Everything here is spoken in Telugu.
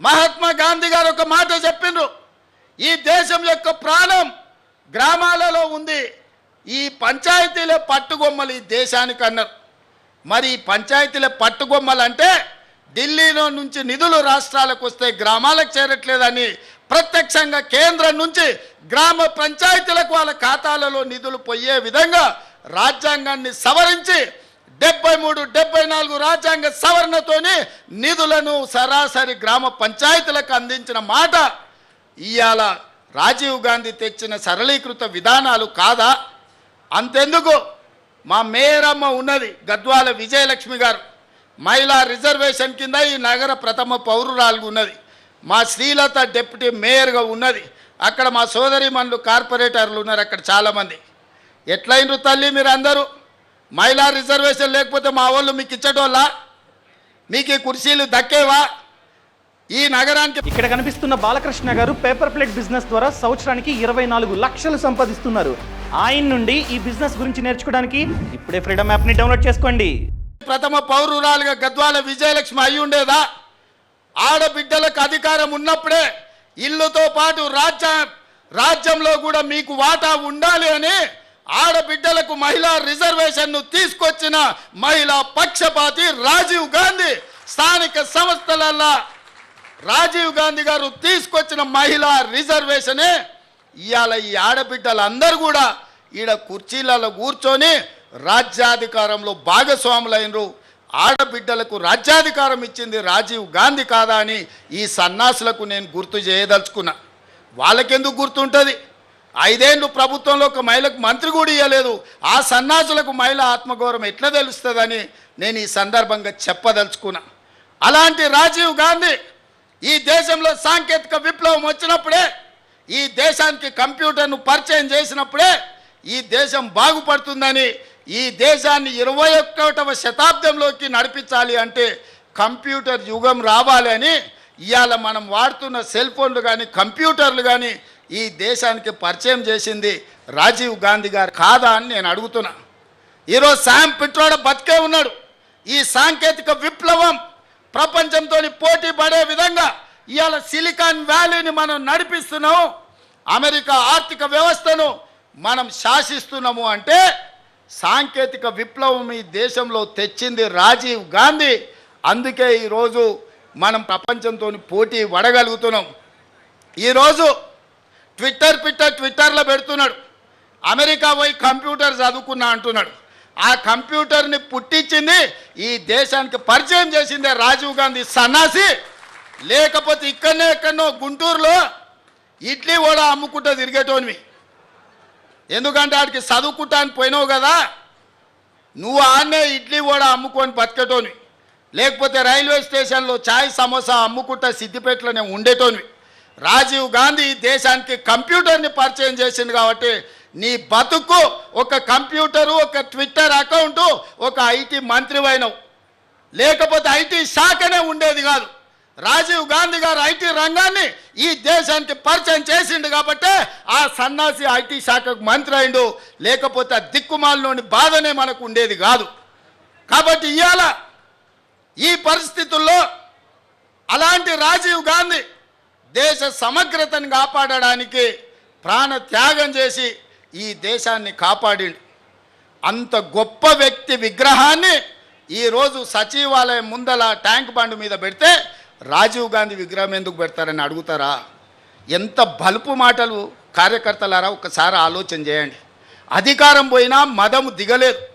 మహాత్మా గాంధీ గారు ఒక మాట చెప్పిండ్రు. ఈ దేశం యొక్క ప్రాణం గ్రామాలలో ఉంది. ఈ పంచాయతీల పట్టుగొమ్మలు ఈ దేశానికి అన్నారు. మరి ఈ పంచాయతీల పట్టుగొమ్మలు అంటే ఢిల్లీలో నుంచి నిధులు రాష్ట్రాలకు వస్తే గ్రామాలకు చేరట్లేదని ప్రత్యక్షంగా కేంద్రం నుంచి గ్రామ పంచాయతీలకు వాళ్ళ ఖాతాలలో నిధులు పోయే విధంగా రాజ్యాంగాన్ని సవరించి డెబ్బై మూడు డెబ్బై నాలుగు రాజ్యాంగ సవరణతోనే నిధులను సరాసరి గ్రామ పంచాయతీలకు అందించిన మాట ఇవాళ రాజీవ్ గాంధీ తెచ్చిన సరళీకృత విధానాలు కాదా? అంతెందుకు? మా మేయరమ్మ ఉన్నది గద్వాల విజయలక్ష్మి గారు. మహిళా రిజర్వేషన్ కింద ఈ నగర ప్రథమ పౌరురాలు ఉన్నది. మా శ్రీలత డిప్యూటీ మేయర్గా ఉన్నది. అక్కడ మా సోదరి మనులు కార్పొరేటర్లు ఉన్నారు అక్కడ చాలామంది. ఎట్లయినరు తల్లి మీరు అందరూ మహిళా రిజర్వేషన్ లేకపోతే మా వాళ్ళు మీకు ఇచ్చటోళ్ళ? మీకు ఈ కుర్చీలు దక్కేవా? ఈ నగరానికి ఇక్కడ కనిపిస్తున్న బాలకృష్ణ గారు పేపర్ ప్లేట్ బిజినెస్ ద్వారా సంవత్సరానికి ఇరవై నాలుగు లక్షలు సంపాదిస్తున్నారు. ఆయన నుండి ఈ బిజినెస్ గురించి నేర్చుకోవడానికి ఇప్పుడే ఫ్రీడమ్ యాప్ని డౌన్లోడ్ చేసుకోండి. ప్రథమ పౌరురాలుగా గద్వాల విజయలక్ష్మి అయి ఉండేదా? ఆడబిడ్డలకు అధికారం ఉన్నప్పుడే ఇల్లుతో పాటు రాజ్య రాజ్యంలో కూడా మీకు వాటా ఉండాలి అని ఆడబిడ్డలకు మహిళా రిజర్వేషన్ను తీసుకొచ్చిన మహిళా పక్షపాతి రాజీవ్ గాంధీ స్థానిక సంస్థలల్లా రాజీవ్ గాంధీ గారు తీసుకొచ్చిన మహిళా రిజర్వేషనే ఇవాళ ఈ ఆడబిడ్డలందరూ కూడా ఈడ కుర్చీలలో కూర్చొని రాజ్యాధికారంలో భాగస్వాములైనరు. ఆడబిడ్డలకు రాజ్యాధికారం ఇచ్చింది రాజీవ్ గాంధీ కాదా అని ఈ సన్నాసులకు నేను గుర్తు చేయదలుచుకున్నా. వాళ్ళకెందుకు గుర్తుంటుంది? ఐదేళ్ళు ప్రభుత్వంలో ఒక మహిళకు మంత్రి కూడా ఇవ్వలేదు ఆ సన్నాసులకు మహిళ ఆత్మగౌరవం ఎట్లా తెలుస్తుందని నేను ఈ సందర్భంగా చెప్పదలుచుకున్నా. అలాంటి రాజీవ్ గాంధీ ఈ దేశంలో సాంకేతిక విప్లవం వచ్చినప్పుడే ఈ దేశానికి కంప్యూటర్ను పరిచయం చేసినప్పుడే ఈ దేశం బాగుపడుతుందని ఈ దేశాన్ని ఇరవై ఒక్కటవ శతాబ్దంలోకి నడిపించాలి అంటే కంప్యూటర్ యుగం రావాలి అని ఇవాళ మనం వాడుతున్న సెల్ ఫోన్లు కానీ కంప్యూటర్లు కానీ ఈ దేశానికి పరిచయం చేసింది రాజీవ్ గాంధీ గారు కాదా అని నేను అడుగుతున్నా. ఈరోజు శామ్ పిట్రోడ బతికే ఉన్నాడు. ఈ సాంకేతిక విప్లవం ప్రపంచంతో పోటీ పడే విధంగా ఇవాళ సిలికాన్ వ్యాలీని మనం నడిపిస్తున్నాము అమెరికా ఆర్థిక వ్యవస్థను మనం శాసిస్తున్నాము అంటే సాంకేతిక విప్లవం ఈ దేశంలో తెచ్చింది రాజీవ్ గాంధీ. అందుకే ఈరోజు మనం ప్రపంచంతో పోటీ పడగలుగుతున్నాం. ఈరోజు ట్విట్టర్ ట్విట్టర్ ట్విట్టర్లో పెడుతున్నాడు. అమెరికా పోయి కంప్యూటర్ చదువుకున్నా అంటున్నాడు. ఆ కంప్యూటర్ని పుట్టించింది ఈ దేశానికి పరిచయం చేసిందే రాజీవ్ గాంధీ సన్నాసి. లేకపోతే ఇక్కడనే ఎక్కడనో గుంటూరులో ఇడ్లీ కూడా అమ్ముకుంటూ తిరిగేటోనివి. ఎందుకంటే ఆడికి చదువుకుంటానికి పోయినావు కదా. నువ్వు ఆన్నే ఇడ్లీ కూడా అమ్ముకొని బతికేటోనివి. లేకపోతే రైల్వే స్టేషన్లో చాయ్ సమోసా అమ్ముకుంటా సిద్దిపేటలోనే ఉండేటోనివి. రాజీవ్ గాంధీ ఈ దేశానికి కంప్యూటర్ని పరిచయం చేసింది కాబట్టి నీ బతుకు ఒక కంప్యూటరు ఒక ట్విట్టర్ అకౌంటు ఒక ఐటీ మంత్రివైనవు. లేకపోతే ఐటీ శాఖనే ఉండేది కాదు. రాజీవ్ గాంధీ గారు ఐటీ రంగాన్ని ఈ దేశానికి పరిచయం చేసిండు కాబట్టి ఆ సన్నాసి ఐటీ శాఖకు మంత్రి అయిండు. లేకపోతే ఆ దిక్కుమాలలోని బాధనే మనకు ఉండేది కాదు. కాబట్టి ఇవాళ ఈ పరిస్థితుల్లో అలాంటి రాజీవ్ గాంధీ దేశ సమగ్రతను కాపాడడానికి ప్రాణ త్యాగం చేసి ఈ దేశాన్ని కాపాడిండు. అంత గొప్ప వ్యక్తి విగ్రహాన్ని ఈరోజు సచివాలయం ముందల ట్యాంక్ బండ్ మీద పెడితే రాజీవ్ గాంధీ విగ్రహం ఎందుకు పెడతారని అడుగుతారా? ఎంత బలుపు మాటలు కార్యకర్తలారా ఒకసారి ఆలోచన చేయండి. అధికారం పోయినా మదము దిగలేదు.